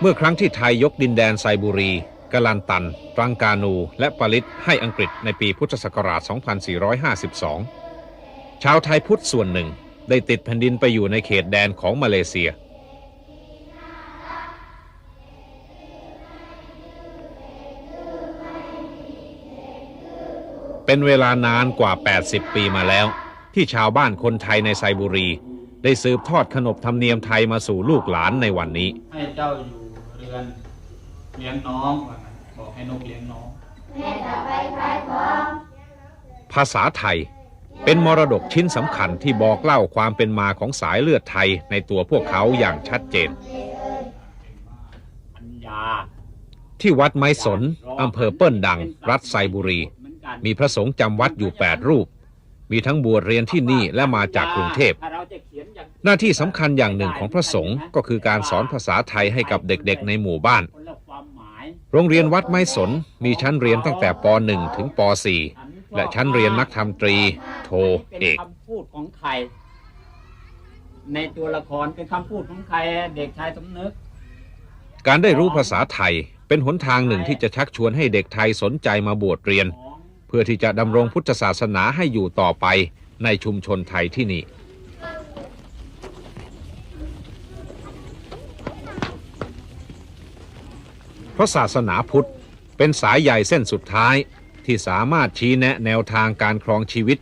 เมื่อครั้งที่ไทยยกดินแดนไซบุรีกาลันตันตรังกานู และปาริตให้อังกฤษในปีพุทธศักราช 2452 ชาวไทยพุทธส่วนหนึ่งได้ติดแผ่นดินไปอยู่ในเขตแดนของมาเลเซีย เป็นเวลานานกว่า 80 ปีมาแล้ว ที่ชาวบ้านคนไทยในไซบุรี ได้สืบทอดขนบธรรมเนียมไทยมาสู่ลูกหลานในวันนี้ให้เจ้าอยู่ เรือน เลี้ยงน้องว่างั้นบอกให้นกเลี้ยงน้องภาษาไทย เป็นมรดกชิ้นสำคัญที่บอกเล่าความเป็นมาของสายเลือดไทยในตัวพวกเขาอย่างชัดเจน ปัญญาที่วัดไม้สนอำเภอเปิ้ลดัง รัฐไซบุรีเหมือนกันมีพระสงฆ์จำวัดอยู่ 8 รูป มีทั้งบวชเรียนที่นี่และมาจากกรุงเทพ ถ้าเราจะเขียนอย่าง หน้าที่สำคัญอย่างหนึ่งของพระสงฆ์ก็คือการสอนภาษาไทยให้กับเด็กๆในหมู่บ้าน โรงเรียนวัดไม้สนมีชั้นเรียนตั้งแต่ป .1 ถึงป .4 และชั้นเรียนนักธรรมตรี โทเอกคำพูดของใคร ในตัวละครเป็นคำพูดของใครเด็กชายสมนึก การได้รู้ภาษาไทยเป็นหนทางหนึ่งที่จะชักชวนให้เด็กไทยสนใจมาบวชเรียน เพื่อที่จะดำรงพุทธศาสนาให้อยู่ต่อไปในชุมชนไทยที่นี่ พราะศาสนาพุทธเป็นสายใหญ่เส้นสุดท้ายที่สามารถชี้แนะแนวทางการครองชีวิต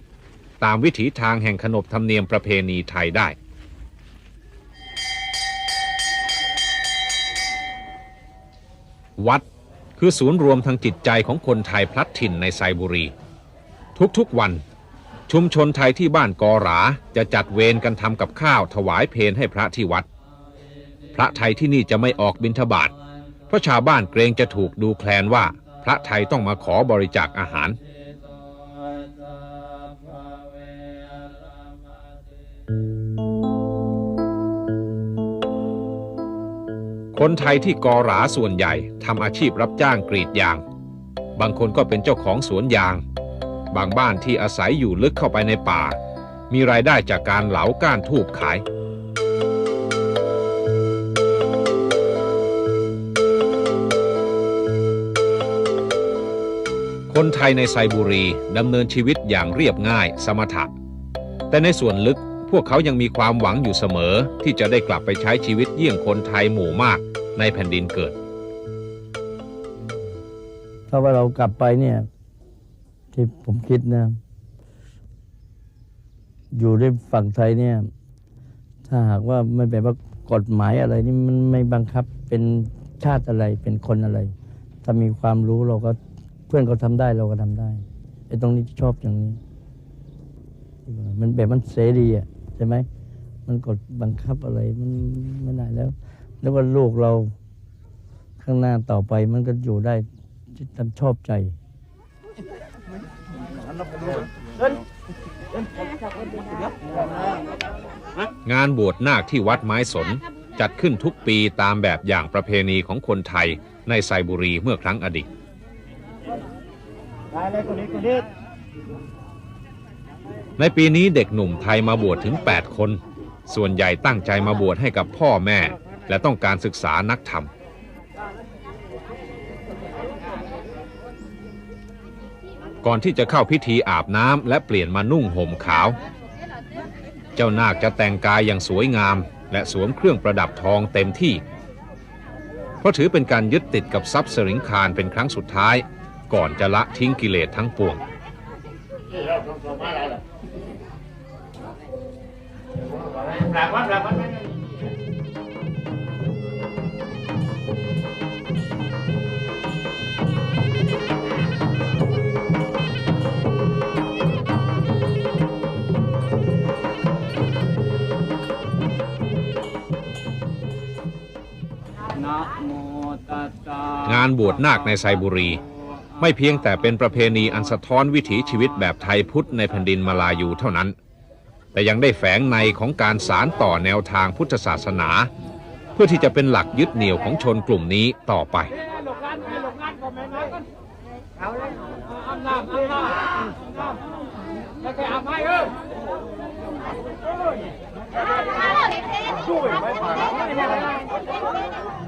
ตามวิถีทางแห่งขนบธรรมเนียมประเพณีไทยได้ วัดคือศูนย์รวมทางจิตใจของคนไทยพลัดถิ่นในไซบุรี ทุกๆวัน ชุมชนไทยที่บ้านกอหราจะจัดเวรกันทำกับข้าวถวายเพลให้พระที่วัด พระไทยที่นี่จะไม่ออกบิณฑบาต เพราะชาวบ้านเกรงจะถูกดูแคลนว่าพระไทยต้องมาขอบริจาคอาหาร คนไทยที่กอหราส่วนใหญ่ทำอาชีพรับจ้างกรีดยาง บางคนก็เป็นเจ้าของสวนยาง บางบ้านที่อาศัยอยู่ลึกเข้าไปในป่า มีรายได้จากการเหลาก้านทูบขาย คนไทยในไซบุรีดำเนินชีวิตอย่างเรียบง่ายสมถะ แต่ในส่วนลึกพวกเขายังมีความหวังอยู่เสมอที่จะได้กลับไปใช้ชีวิตเยี่ยงคนไทยหมู่มากในแผ่นดินเกิด ถ้าว่าเรากลับไปเนี่ยที่ผมคิดนะ อยู่ในฝั่งไทยเนี่ย ถ้าหากว่าไม่แบบว่ากฎหมายอะไรนี่มันไม่บังคับเป็นชาติอะไรเป็นคนอะไร ถ้ามีความรู้เราก็ เพื่อนเขาทำได้เราก็ทำได้ไอ้ตรงนี้ชอบอย่างนี้ มันแบบมันเสรีอะใช่ไหมมันกดบังคับอะไรมันไม่ได้แล้ว แล้วก็ลูกเราข้างหน้าต่อไปมันก็อยู่ได้ตามชอบใจงานบวชนาคที่วัดไม้สน จัดขึ้นทุกปีตามแบบอย่างประเพณีของคนไทยในไซบุรีเมื่อครั้งอดีต ในปีนี้เด็กหนุ่มไทยมาบวชถึง 8 คน ส่วนใหญ่ตั้งใจมาบวชให้กับพ่อแม่ และต้องการศึกษานักธรรม ก่อนที่จะเข้าพิธีอาบน้ำและเปลี่ยนมานุ่งห่มขาว เจ้านาคจะแต่งกายอย่างสวยงาม และสวมเครื่องประดับทองเต็มที่ เพราะถือเป็นการยึดติดกับทรัพย์สริงคารเป็นครั้งสุดท้าย ก่อนจะละทิ้งกิเลสทั้งปวงนะโมตัสสะงานบวชนาคในไซบุรี ไม่เพียงแต่เป็นประเพณีอันสะท้อนวิถีชีวิตแบบไทยพุทธในแผ่นดินมาลายูเท่านั้น แต่ยังได้แฝงในของการสารต่อแนวทางพุทธศาสนา เพื่อที่จะเป็นหลักยึดเหนี่ยวของชนกลุ่มนี้ต่อไป Hãy subscribe cho kênh Ghiền Mì Gõ Để không bỏ lỡ